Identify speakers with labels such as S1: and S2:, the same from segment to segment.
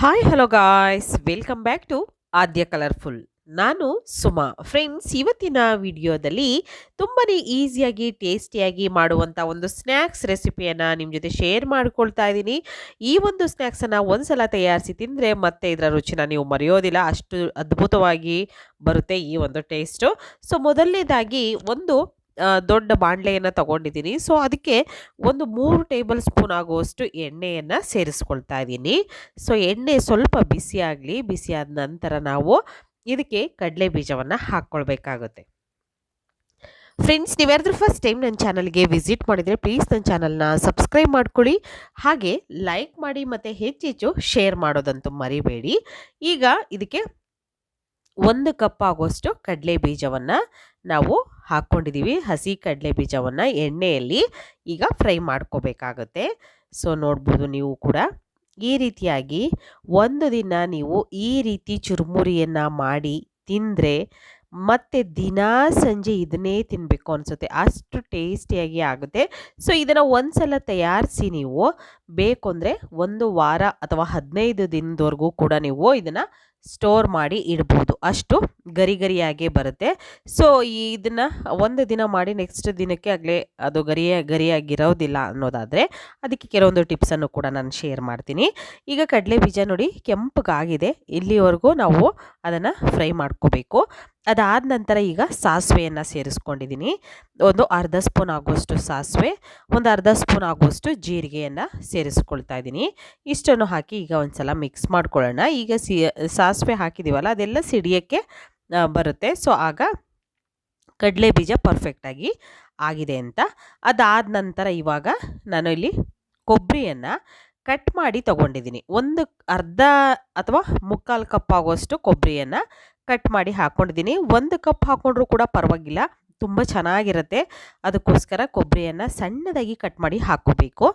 S1: Hi hello guys welcome back to Adya colourful ನಾನು Suma. Friends ಇವತ್ತಿನ ವಿಡಿಯೋದಲ್ಲಿ ತುಂಬಾ ಈಸಿಯಾಗಿ ಟೇಸ್ಟಿಯಾಗಿ ಮಾಡುವಂಥ ಒಂದು ಸ್ನ್ಯಾಕ್ಸ್ ರೆಸಿಪಿಯನ್ನು ನಿಮ್ಮ ಜೊತೆ ಶೇರ್ ಮಾಡ್ಕೊಳ್ತಾ ಇದ್ದೀನಿ. ಈ ಒಂದು ಸ್ನ್ಯಾಕ್ಸನ್ನು ಒಂದ್ಸಲ ತಯಾರಿಸಿ ತಿಂದರೆ ಮತ್ತೆ ಇದರ ರುಚಿನ ನೀವು ಮರೆಯೋದಿಲ್ಲ. ಅಷ್ಟು ಅದ್ಭುತವಾಗಿ ಬರುತ್ತೆ ಈ ಒಂದು ಟೇಸ್ಟು ಸೊ ಮೊದಲನೇದಾಗಿ ಒಂದು ದೊಡ್ಡ ಬಾಣಲೆಯನ್ನು ತಗೊಂಡಿದ್ದೀನಿ. ಸೊ ಅದಕ್ಕೆ ಒಂದು ಮೂರು ಟೇಬಲ್ ಸ್ಪೂನ್ ಆಗುವಷ್ಟು ಎಣ್ಣೆಯನ್ನು ಸೇರಿಸ್ಕೊಳ್ತಾ ಇದ್ದೀನಿ. ಸೊ ಎಣ್ಣೆ ಸ್ವಲ್ಪ ಬಿಸಿ ಆಗಲಿ, ಬಿಸಿ ಆದ ನಂತರ ನಾವು ಇದಕ್ಕೆ ಕಡಲೆ ಬೀಜವನ್ನು ಹಾಕ್ಕೊಳ್ಬೇಕಾಗುತ್ತೆ. ಫ್ರೆಂಡ್ಸ್ ನೀವ್ಯಾರಾದ್ರೂ ಫಸ್ಟ್ ಟೈಮ್ ನನ್ನ ಚಾನಲ್ಗೆ ವಿಸಿಟ್ ಮಾಡಿದರೆ ಪ್ಲೀಸ್ ನನ್ನ ಚಾನಲ್ನ ಸಬ್ಸ್ಕ್ರೈಬ್ ಮಾಡ್ಕೊಳ್ಳಿ. ಹಾಗೆ ಲೈಕ್ ಮಾಡಿ ಮತ್ತು ಹೆಚ್ಚೆಚ್ಚು ಶೇರ್ ಮಾಡೋದಂತೂ ಮರಿಬೇಡಿ. ಈಗ ಇದಕ್ಕೆ ಒಂದು ಕಪ್ ಆಗುವಷ್ಟು ಕಡಲೆ ಬೀಜವನ್ನು ನಾವು ಹಾಕ್ಕೊಂಡಿದ್ದೀವಿ ಹಸಿ ಕಡಲೆ ಬೀಜವನ್ನು ಎಣ್ಣೆಯಲ್ಲಿ ಈಗ ಫ್ರೈ ಮಾಡ್ಕೋಬೇಕಾಗುತ್ತೆ. ಸೊ, ನೋಡ್ಬೋದು ನೀವು ಕೂಡ. ಈ ರೀತಿಯಾಗಿ ಒಂದು ದಿನ ನೀವು ಈ ರೀತಿ ಚುರುಮುರಿಯನ್ನು ಮಾಡಿ ತಿಂದರೆ ಮತ್ತೆ ದಿನಾ ಸಂಜೆ ಇದನ್ನೇ ತಿನ್ನಬೇಕು ಅನಿಸುತ್ತೆ. ಅಷ್ಟು ಟೇಸ್ಟಿಯಾಗಿ ಆಗುತ್ತೆ. ಸೊ, ಇದನ್ನು ಒಂದ್ಸಲ ತಯಾರಿಸಿ ನೀವು. ಬೇಕು ಅಂದರೆ ಒಂದು ವಾರ ಅಥವಾ ಹದಿನೈದು ದಿನದವರೆಗೂ ಕೂಡ ನೀವು ಇದನ್ನು ಸ್ಟೋರ್ ಮಾಡಿ ಇಡ್ಬೋದು. ಅಷ್ಟು ಗರಿ ಗರಿಯಾಗೇ ಬರುತ್ತೆ. ಸೊ, ಇದನ್ನು ಒಂದು ದಿನ ಮಾಡಿ ನೆಕ್ಸ್ಟ್ ದಿನಕ್ಕೆ ಆಗಲೇ ಅದು ಗರಿಯ ಗರಿಯಾಗಿರೋದಿಲ್ಲ ಅನ್ನೋದಾದರೆ ಅದಕ್ಕೆ ಕೆಲವೊಂದು ಟಿಪ್ಸನ್ನು ಕೂಡ ನಾನು ಶೇರ್ ಮಾಡ್ತೀನಿ. ಈಗ ಕಡಲೆ ಬೀಜ ನೋಡಿ ಕೆಂಪಗಾಗಿದೆ. ಇಲ್ಲಿವರೆಗೂ ನಾವು ಅದನ್ನು ಫ್ರೈ ಮಾಡ್ಕೋಬೇಕು. ಅದಾದ ನಂತರ ಈಗ ಸಾಸಿವೆಯನ್ನು ಸೇರಿಸ್ಕೊಂಡಿದ್ದೀನಿ. ಒಂದು ಅರ್ಧ ಸ್ಪೂನ್ ಆಗುವಷ್ಟು ಸಾಸಿವೆ, ಒಂದು ಅರ್ಧ ಸ್ಪೂನ್ ಆಗುವಷ್ಟು ಜೀರಿಗೆಯನ್ನು ಸೇರಿಸ್ಕೊಳ್ತಾ ಇದ್ದೀನಿ. ಇಷ್ಟನ್ನು ಹಾಕಿ ಈಗ ಒಂದ್ಸಲ ಮಿಕ್ಸ್ ಮಾಡ್ಕೊಳ್ಳೋಣ. ಈಗ ಸಿ, ಸಾಸಿವೆ ಹಾಕಿದ್ದೀವಲ್ಲ ಅದೆಲ್ಲ ಸಿಡಿಯೋಕ್ಕೆ ಬರುತ್ತೆ. ಸೊ, ಆಗ ಕಡಲೆ ಬೀಜ ಪರ್ಫೆಕ್ಟಾಗಿ ಆಗಿದೆ ಅಂತ. ಅದಾದ ನಂತರ ಇವಾಗ ನಾನು ಇಲ್ಲಿ ಕೊಬ್ಬರಿಯನ್ನು ಕಟ್ ಮಾಡಿ ತಗೊಂಡಿದ್ದೀನಿ. ಒಂದು ಅರ್ಧ ಅಥವಾ ಮುಕ್ಕಾಲು ಕಪ್ ಆಗುವಷ್ಟು ಕೊಬ್ಬರಿಯನ್ನು ಕಟ್ ಮಾಡಿ ಹಾಕ್ಕೊಂಡಿದ್ದೀನಿ ಒಂದು ಕಪ್ ಹಾಕ್ಕೊಂಡ್ರೂ ಕೂಡ ಪರವಾಗಿಲ್ಲ. ತುಂಬ ಚೆನ್ನಾಗಿರುತ್ತೆ. ಅದಕ್ಕೋಸ್ಕರ ಕೊಬ್ಬರಿಯನ್ನು ಸಣ್ಣದಾಗಿ ಕಟ್ ಮಾಡಿ ಹಾಕೋಬೇಕು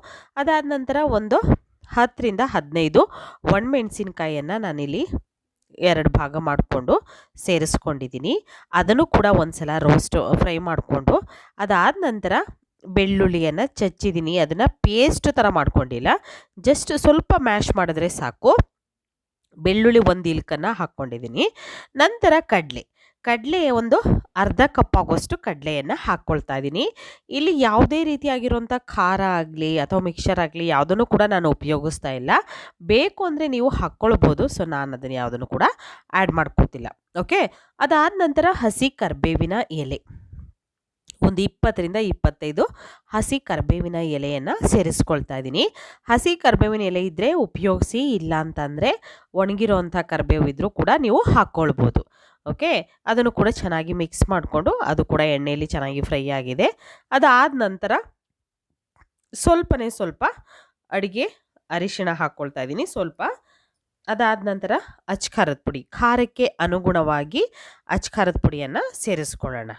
S1: ಅದಾದ ನಂತರ ಒಂದು ಹತ್ತರಿಂದ ಹದಿನೈದು ಒಣಮೆಣಸಿನ್ಕಾಯಿಯನ್ನು ನಾನಿಲ್ಲಿ ಎರಡು ಭಾಗ ಮಾಡಿಕೊಂಡು ಸೇರಿಸ್ಕೊಂಡಿದ್ದೀನಿ. ಅದನ್ನು ಕೂಡ ಒಂದ್ಸಲ ರೋಸ್ಟ್, ಫ್ರೈ ಮಾಡಿಕೊಂಡು, ಅದಾದ ನಂತರ ಬೆಳ್ಳುಳ್ಳಿಯನ್ನು ಚಚ್ಚಿದ್ದೀನಿ. ಅದನ್ನು ಪೇಸ್ಟ್ ಥರ ಮಾಡ್ಕೊಂಡಿಲ್ಲ. ಜಸ್ಟ್ ಸ್ವಲ್ಪ ಮ್ಯಾಶ್ ಮಾಡಿದ್ರೆ ಸಾಕು. ಬೆಳ್ಳುಳ್ಳಿ ಒಂದು ಇಲ್ಕನ್ನು ಹಾಕ್ಕೊಂಡಿದ್ದೀನಿ ನಂತರ ಕಡಲೆ. ಕಡಲೆ ಒಂದು ಅರ್ಧ ಕಪ್ ಆಗುವಷ್ಟು ಕಡಲೆಯನ್ನು ಹಾಕ್ಕೊಳ್ತಾ ಇದ್ದೀನಿ ಇಲ್ಲಿ ಯಾವುದೇ ರೀತಿಯಾಗಿರುವಂಥ ಖಾರ ಆಗಲಿ ಅಥವಾ ಮಿಕ್ಸರ್ ಆಗಲಿ ಯಾವುದನ್ನು ಕೂಡ ನಾನು ಉಪಯೋಗಿಸ್ತಾ ಇಲ್ಲ. ಬೇಕು ಅಂದರೆ ನೀವು ಹಾಕ್ಕೊಳ್ಬೋದು ಸೊ ನಾನು ಅದನ್ನು ಯಾವುದನ್ನು ಕೂಡ ಆ್ಯಡ್ ಮಾಡ್ಕೋತಿಲ್ಲ ಓಕೆ ಅದಾದ ನಂತರ ಹಸಿ ಕರ್ಬೇವಿನ ಎಲೆ. ಒಂದು ಇಪ್ಪತ್ತರಿಂದ ಇಪ್ಪತ್ತೈದು ಹಸಿ ಕರ್ಬೇವಿನ ಎಲೆಯನ್ನು ಸೇರಿಸ್ಕೊಳ್ತಾ ಇದ್ದೀನಿ. ಹಸಿ ಕರ್ಬೇವಿನ ಎಲೆ ಇದ್ದರೆ ಉಪಯೋಗಿಸಿ ಇಲ್ಲ ಅಂತಂದರೆ ಒಣಗಿರೋವಂಥ ಕರ್ಬೇವು ಇದ್ದರೂ ಕೂಡ ನೀವು ಹಾಕ್ಕೊಳ್ಬೋದು. ಓಕೆ? ಅದನ್ನು ಕೂಡ ಚೆನ್ನಾಗಿ ಮಿಕ್ಸ್ ಮಾಡಿಕೊಂಡು ಅದು ಕೂಡ ಎಣ್ಣೆಯಲ್ಲಿ ಚೆನ್ನಾಗಿ ಫ್ರೈ ಆಗಿದೆ. ಅದಾದ ನಂತರ ಸ್ವಲ್ಪನೇ ಸ್ವಲ್ಪ ಅಡುಗೆ ಅರಿಶಿಣ ಹಾಕ್ಕೊಳ್ತಾ ಇದ್ದೀನಿ ಸ್ವಲ್ಪ. ಅದಾದ ನಂತರ ಅಚ್ಕಾರದ ಪುಡಿ, ಖಾರಕ್ಕೆ ಅನುಗುಣವಾಗಿ ಅಚ್ಕಾರದ ಪುಡಿಯನ್ನು ಸೇರಿಸ್ಕೊಳ್ಳೋಣ.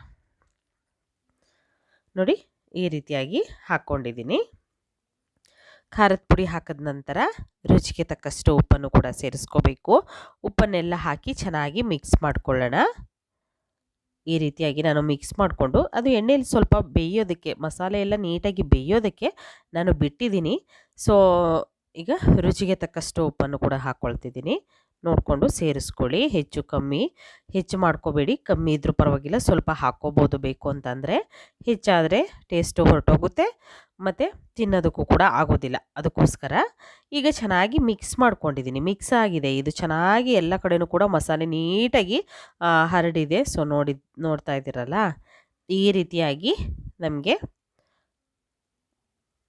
S1: ನೋಡಿ ಈ ರೀತಿಯಾಗಿ ಹಾಕ್ಕೊಂಡಿದ್ದೀನಿ. ಖಾರದ ಪುಡಿ ಹಾಕಿದ ನಂತರ ರುಚಿಗೆ ತಕ್ಕಷ್ಟು ಉಪ್ಪನ್ನು ಕೂಡ ಸೇರಿಸ್ಕೋಬೇಕು. ಉಪ್ಪನ್ನೆಲ್ಲ ಹಾಕಿ ಚೆನ್ನಾಗಿ ಮಿಕ್ಸ್ ಮಾಡ್ಕೊಳ್ಳೋಣ. ಈ ರೀತಿಯಾಗಿ ನಾನು ಮಿಕ್ಸ್ ಮಾಡಿಕೊಂಡು ಅದು ಎಣ್ಣೆಯಲ್ಲಿ ಸ್ವಲ್ಪ ಬೇಯೋದಕ್ಕೆ, ಮಸಾಲೆ ಎಲ್ಲ ನೀಟಾಗಿ ಬೇಯೋದಕ್ಕೆ ನಾನು ಬಿಟ್ಟಿದ್ದೀನಿ. ಸೊ ಈಗ ರುಚಿಗೆ ತಕ್ಕಷ್ಟು ಉಪ್ಪನ್ನು ಕೂಡ ಹಾಕ್ಕೊಳ್ತಿದ್ದೀನಿ ನೋಡಿಕೊಂಡು ಸೇರಿಸ್ಕೊಳ್ಳಿ. ಹೆಚ್ಚು ಕಮ್ಮಿ, ಹೆಚ್ಚು ಮಾಡ್ಕೋಬೇಡಿ. ಕಮ್ಮಿ ಇದ್ರೂ ಪರವಾಗಿಲ್ಲ. ಸ್ವಲ್ಪ ಹಾಕ್ಕೋಬೋದು ಬೇಕು ಅಂತಂದರೆ. ಹೆಚ್ಚಾದರೆ ಟೇಸ್ಟು ಹೊರಟೋಗುತ್ತೆ. ಮತ್ತು ತಿನ್ನೋದಕ್ಕೂ ಕೂಡ ಆಗೋದಿಲ್ಲ. ಅದಕ್ಕೋಸ್ಕರ ಈಗ ಚೆನ್ನಾಗಿ ಮಿಕ್ಸ್ ಮಾಡ್ಕೊಂಡಿದ್ದೀನಿ ಮಿಕ್ಸ್ ಆಗಿದೆ. ಇದು ಚೆನ್ನಾಗಿ ಎಲ್ಲ ಕಡೆಯೂ ಕೂಡ ಮಸಾಲೆ ನೀಟಾಗಿ ಹರಡಿದೆ. ಸೊ ನೋಡಿ ನೋಡ್ತಾ ಇದ್ದೀರಲ್ಲ? ಈ ರೀತಿಯಾಗಿ ನಮಗೆ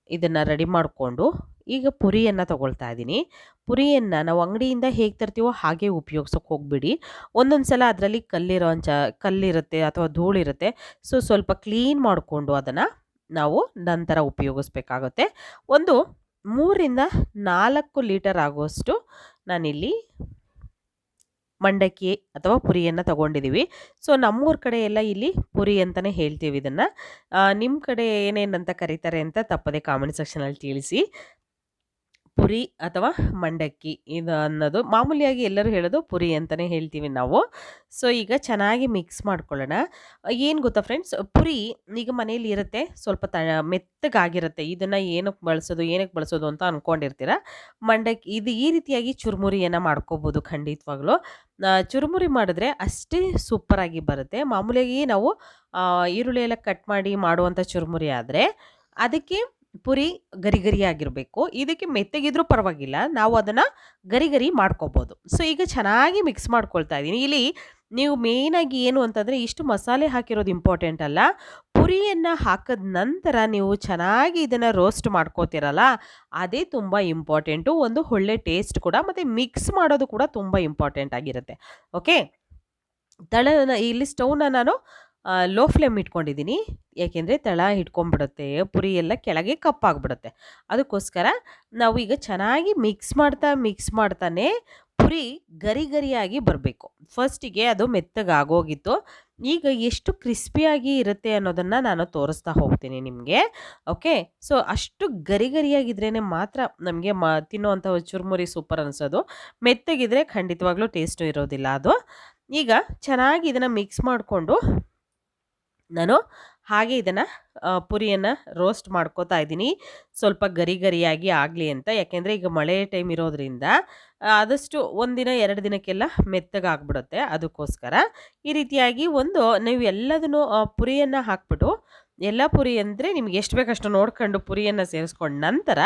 S1: ಇದನ್ನು ರೆಡಿ ಮಾಡಿಕೊಂಡು ಈಗ ಪುರಿಯನ್ನು ತಗೊಳ್ತಾ ಇದ್ದೀನಿ. ಪುರಿಯನ್ನು ನಾವು ಅಂಗಡಿಯಿಂದ ಹೇಗೆ ತರ್ತೀವೋ ಹಾಗೆ ಉಪಯೋಗ್ಸೋಕೆ ಹೋಗ್ಬಿಡಿ. ಒಂದೊಂದು ಸಲ ಅದರಲ್ಲಿ ಕಲ್ಲಿರೋ ಅಂಚ, ಕಲ್ಲಿರುತ್ತೆ ಅಥವಾ ಧೂಳಿರುತ್ತೆ ಸೊ, ಸ್ವಲ್ಪ ಕ್ಲೀನ್ ಮಾಡಿಕೊಂಡು ಅದನ್ನು ನಾವು ನಂತರ ಉಪಯೋಗಿಸ್ಬೇಕಾಗುತ್ತೆ. ಒಂದು ಮೂರಿಂದ ನಾಲ್ಕು ಲೀಟರ್ ಆಗುವಷ್ಟು ನಾನಿಲ್ಲಿ ಮಂಡಕ್ಕಿ ಅಥವಾ ಪುರಿಯನ್ನು ತಗೊಂಡಿದ್ದೀವಿ ಸೊ, ನಮ್ಮೂರ ಕಡೆ ಎಲ್ಲ ಇಲ್ಲಿ ಪುರಿ ಅಂತಲೇ ಹೇಳ್ತೀವಿ ಇದನ್ನು. ನಿಮ್ಮ ಕಡೆ ಏನೇನಂತ ಕರೀತಾರೆ ಅಂತ ತಪ್ಪದೆ ಕಾಮೆಂಟ್ ಸೆಕ್ಷನಲ್ಲಿ ತಿಳಿಸಿ. ಪುರಿ ಅಥವಾ ಮಂಡಕ್ಕಿ ಇದು ಅನ್ನೋದು. ಮಾಮೂಲಿಯಾಗಿ ಎಲ್ಲರೂ ಹೇಳೋದು ಪುರಿ ಅಂತಲೇ ಹೇಳ್ತೀವಿ ನಾವು. ಸೊ, ಈಗ ಚೆನ್ನಾಗಿ ಮಿಕ್ಸ್ ಮಾಡ್ಕೊಳ್ಳೋಣ. ಏನು ಗೊತ್ತಾ ಫ್ರೆಂಡ್ಸ್? ಪುರಿ ಈಗ ಮನೇಲಿ ಇರುತ್ತೆ. ಸ್ವಲ್ಪ ತ, ಮೆತ್ತಗಾಗಿರುತ್ತೆ. ಇದನ್ನು ಏನಕ್ಕೆ ಬಳಸೋದು ಏನಕ್ಕೆ ಬಳಸೋದು ಅಂತ ಅಂದ್ಕೊಂಡಿರ್ತೀರ ಮಂಡಕ್ಕಿ ಇದು ಈ ರೀತಿಯಾಗಿ ಚುರುಮುರಿಯನ್ನು ಮಾಡ್ಕೋಬೋದು ಖಂಡಿತವಾಗ್ಲೂ. ಚುರುಮುರಿ ಮಾಡಿದ್ರೆ ಅಷ್ಟೇ ಸೂಪರಾಗಿ ಬರುತ್ತೆ. ಮಾಮೂಲಿಯಾಗಿ ನಾವು ಈರುಳ್ಳಿ ಎಲ್ಲ ಕಟ್ ಮಾಡಿ ಮಾಡುವಂಥ ಚುರುಮುರಿ ಆದರೆ, ಅದಕ್ಕೆ ಪುರಿ ಗರಿ ಗರಿಯಾಗಿರಬೇಕು ಇದಕ್ಕೆ ಮೆತ್ತಗಿದ್ರೂ ಪರವಾಗಿಲ್ಲ. ನಾವು ಅದನ್ನು ಗರಿ ಗರಿ ಮಾಡ್ಕೋಬೋದು. ಸೊ ಈಗ ಚೆನ್ನಾಗಿ ಮಿಕ್ಸ್ ಮಾಡ್ಕೊಳ್ತಾ ಇದ್ದೀನಿ. ಇಲ್ಲಿ ನೀವು ಮೇಯ್ನಾಗಿ ಏನು ಅಂತಂದರೆ ಇಷ್ಟು ಮಸಾಲೆ ಹಾಕಿರೋದು ಇಂಪಾರ್ಟೆಂಟ್ ಅಲ್ಲ. ಪುರಿಯನ್ನು ಹಾಕಿದ ನಂತರ ನೀವು ಚೆನ್ನಾಗಿ ಇದನ್ನು ರೋಸ್ಟ್ ಮಾಡ್ಕೋತಿರಲ್ಲ, ಅದೇ ತುಂಬ ಇಂಪಾರ್ಟೆಂಟು ಒಂದು ಒಳ್ಳೆ ಟೇಸ್ಟ್ ಕೂಡ, ಮತ್ತು ಮಿಕ್ಸ್ ಮಾಡೋದು ಕೂಡ ತುಂಬ ಇಂಪಾರ್ಟೆಂಟ್ ಆಗಿರುತ್ತೆ. ಓಕೆ ತಳ, ಇಲ್ಲಿ ಸ್ಟವ್ನ ನಾನು ಲೋ ಫ್ಲೇಮ್ ಇಟ್ಕೊಂಡಿದ್ದೀನಿ ಯಾಕೆಂದರೆ ತಳ ಹಿಡ್ಕೊಂಡ್ಬಿಡುತ್ತೆ, ಪುರಿ ಎಲ್ಲ ಕೆಳಗೆ ಕಪ್ಪಾಗ್ಬಿಡುತ್ತೆ ಅದಕ್ಕೋಸ್ಕರ ನಾವು ಈಗ ಚೆನ್ನಾಗಿ ಮಿಕ್ಸ್ ಮಾಡ್ತಾ ಮಿಕ್ಸ್ ಮಾಡ್ತಾನೆ ಪುರಿ ಗರಿ ಗರಿಯಾಗಿ ಬರಬೇಕು. ಫಸ್ಟಿಗೆ ಅದು ಮೆತ್ತಗಾಗೋಗಿತ್ತು ಈಗ ಎಷ್ಟು ಕ್ರಿಸ್ಪಿಯಾಗಿ ಇರುತ್ತೆ ಅನ್ನೋದನ್ನು ನಾನು ತೋರಿಸ್ತಾ ಹೋಗ್ತೀನಿ ನಿಮಗೆ. ಓಕೆ ಸೊ ಅಷ್ಟು ಗರಿ ಗರಿಯಾಗಿದ್ರೇ ಮಾತ್ರ ನಮಗೆ ಮ, ತಿನ್ನುವಂಥ ಚುರುಮುರಿ ಸೂಪರ್ ಅನಿಸೋದು. ಮೆತ್ತಗಿದ್ರೆ ಖಂಡಿತವಾಗ್ಲೂ ಟೇಸ್ಟು ಇರೋದಿಲ್ಲ ಅದು. ಈಗ ಚೆನ್ನಾಗಿ ಇದನ್ನು ಮಿಕ್ಸ್ ಮಾಡಿಕೊಂಡು ನಾನು ಹಾಗೆ ಇದನ್ನು ಪುರಿಯನ್ನು ರೋಸ್ಟ್ ಮಾಡ್ಕೋತಾ ಇದ್ದೀನಿ. ಸ್ವಲ್ಪ ಗರಿ ಗರಿಯಾಗಿ ಆಗಲಿ ಅಂತ. ಯಾಕೆಂದರೆ ಈಗ ಮಳೆ ಟೈಮ್ ಇರೋದ್ರಿಂದ ಆದಷ್ಟು ಒಂದಿನ ಎರಡು ದಿನಕ್ಕೆಲ್ಲ ಮೆತ್ತಗಾಗ್ಬಿಡುತ್ತೆ. ಅದಕ್ಕೋಸ್ಕರ ಈ ರೀತಿಯಾಗಿ ಒಂದು, ನೀವು ಎಲ್ಲದನ್ನು ಪುರಿಯನ್ನು ಹಾಕ್ಬಿಟ್ಟು, ಎಲ್ಲ ಪುರಿ ಅಂದರೆ ನಿಮ್ಗೆ ಎಷ್ಟು ಬೇಕಷ್ಟು ನೋಡ್ಕೊಂಡು ಪುರಿಯನ್ನು ಸೇರಿಸ್ಕೊಂಡ ನಂತರ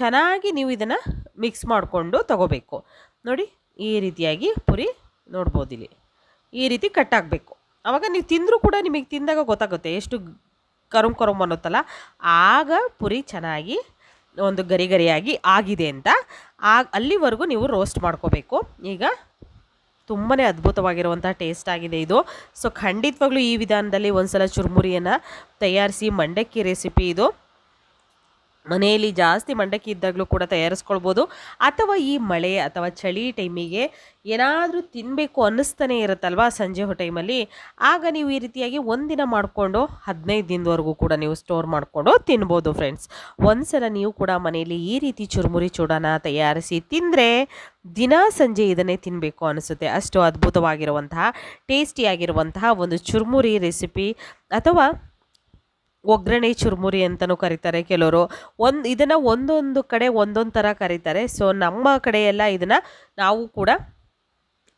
S1: ಚೆನ್ನಾಗಿ ನೀವು ಇದನ್ನು ಮಿಕ್ಸ್ ಮಾಡಿಕೊಂಡು ತಗೋಬೇಕು. ನೋಡಿ, ಈ ರೀತಿಯಾಗಿ ಪುರಿ ನೋಡ್ಬೋದಿಲ್ಲಿ. ಈ ರೀತಿ ಕಟ್ಟಾಗಬೇಕು ಆವಾಗ ನೀವು ತಿಂದರೂ ಕೂಡ ನಿಮಗೆ ತಿಂದಾಗ ಗೊತ್ತಾಗುತ್ತೆ ಎಷ್ಟು ಕರುಮ್ ಕರುಮ್ ಅನ್ನುತ್ತಲ್ಲ. ಆಗ ಪುರಿ ಚೆನ್ನಾಗಿ ಒಂದು ಗರಿ ಗರಿಯಾಗಿ ಆಗಿದೆ ಅಂತ. ಆಗ ಅಲ್ಲಿವರೆಗೂ ನೀವು ರೋಸ್ಟ್ ಮಾಡ್ಕೋಬೇಕು. ಈಗ ತುಂಬಾ ಅದ್ಭುತವಾಗಿರುವಂಥ ಟೇಸ್ಟ್ ಆಗಿದೆ ಇದು. ಸೊ ಖಂಡಿತವಾಗ್ಲೂ ಈ ವಿಧಾನದಲ್ಲಿ ಒಂದು ಸಲ ಚುರುಮುರಿಯನ್ನು ತಯಾರಿಸಿ, ಮಂಡಕ್ಕಿ ರೆಸಿಪಿ ಇದು. ಮನೆಯಲ್ಲಿ ಜಾಸ್ತಿ ಮಂಡಕ್ಕಿ ಇದ್ದಾಗಲೂ ಕೂಡ ತಯಾರಿಸ್ಕೊಳ್ಬೋದು. ಅಥವಾ ಈ ಮಳೆ ಅಥವಾ ಚಳಿ ಟೈಮಿಗೆ ಏನಾದರೂ ತಿನ್ನಬೇಕು ಅನ್ನಿಸ್ತಾನೆ ಇರುತ್ತಲ್ವಾ ಸಂಜೆ ಹೊ ಟೈಮಲ್ಲಿ? ಆಗ ನೀವು ಈ ರೀತಿಯಾಗಿ ಒಂದಿನ ಮಾಡಿಕೊಂಡು ಹದಿನೈದು ದಿನದವರೆಗೂ ಕೂಡ ನೀವು ಸ್ಟೋರ್ ಮಾಡಿಕೊಂಡು ತಿನ್ಬೋದು ಫ್ರೆಂಡ್ಸ್. ಒಂದ್ಸಲ ನೀವು ಕೂಡ ಮನೆಯಲ್ಲಿ ಈ ರೀತಿ ಚುರುಮುರಿ ಚೂಡನ ತಯಾರಿಸಿ ತಿಂದರೆ ದಿನ ಸಂಜೆ ಇದನ್ನೇ ತಿನ್ನಬೇಕು ಅನಿಸುತ್ತೆ ಅಷ್ಟು ಅದ್ಭುತವಾಗಿರುವಂತಹ, ಟೇಸ್ಟಿಯಾಗಿರುವಂತಹ ಒಂದು ಚುರುಮುರಿ ರೆಸಿಪಿ ಅಥವಾ ಒಗ್ಗರಣೆ ಚುರುಮುರಿ ಅಂತಲೂ ಕರೀತಾರೆ ಕೆಲವರು. ಒಂದು, ಇದನ್ನು ಒಂದೊಂದು ಕಡೆ ಒಂದೊಂದು ಥರ ಕರೀತಾರೆ. ಸೊ ನಮ್ಮ ಕಡೆಯೆಲ್ಲ ಇದನ್ನು ನಾವು ಕೂಡ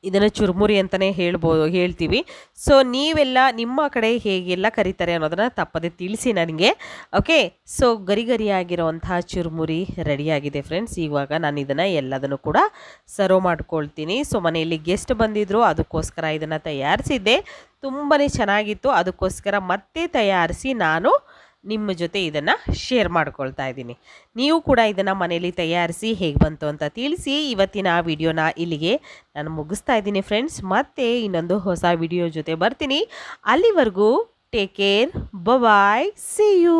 S1: ಇದನ್ನು ಚುರುಮುರಿ ಅಂತಲೇ ಹೇಳ್ಬೋದು, ಹೇಳ್ತೀವಿ. ಸೊ ನೀವೆಲ್ಲ ನಿಮ್ಮ ಕಡೆ ಹೇಗೆಲ್ಲ ಕರೀತಾರೆ ಅನ್ನೋದನ್ನು ತಪ್ಪದೆ ತಿಳಿಸಿ ನನಗೆ. ಓಕೆ ಸೊ ಗರಿ ಗರಿಯಾಗಿರುವಂತಹ ಚುರುಮುರಿ ರೆಡಿಯಾಗಿದೆ ಫ್ರೆಂಡ್ಸ್ ಇವಾಗ ನಾನು ಇದನ್ನು ಎಲ್ಲದನ್ನು ಕೂಡ ಸರ್ವ್ ಮಾಡ್ಕೊಳ್ತೀನಿ. ಸೊ ಮನೆಯಲ್ಲಿ ಗೆಸ್ಟ್ ಬಂದಿದ್ದರು ಅದಕ್ಕೋಸ್ಕರ ಇದನ್ನು ತಯಾರಿಸಿದ್ದೆ. ತುಂಬಾ ಚೆನ್ನಾಗಿತ್ತು. ಅದಕ್ಕೋಸ್ಕರ ಮತ್ತೆ ತಯಾರಿಸಿ ನಾನು ನಿಮ್ಮ ಜೊತೆ ಇದನ್ನು ಶೇರ್ ಮಾಡ್ಕೊಳ್ತಾ ಇದ್ದೀನಿ. ನೀವು ಕೂಡ ಇದನ್ನು ಮನೇಲಿ ತಯಾರಿಸಿ ಹೇಗೆ ಬಂತು ಅಂತ ತಿಳಿಸಿ ಇವತ್ತಿನ ವಿಡಿಯೋನ ಇಲ್ಲಿಗೆ ನಾನು ಮುಗಿಸ್ತಾ ಇದ್ದೀನಿ ಫ್ರೆಂಡ್ಸ್ ಮತ್ತೆ ಇನ್ನೊಂದು ಹೊಸ ವಿಡಿಯೋ ಜೊತೆ ಬರ್ತೀನಿ. ಅಲ್ಲಿವರೆಗೂ take care bye see you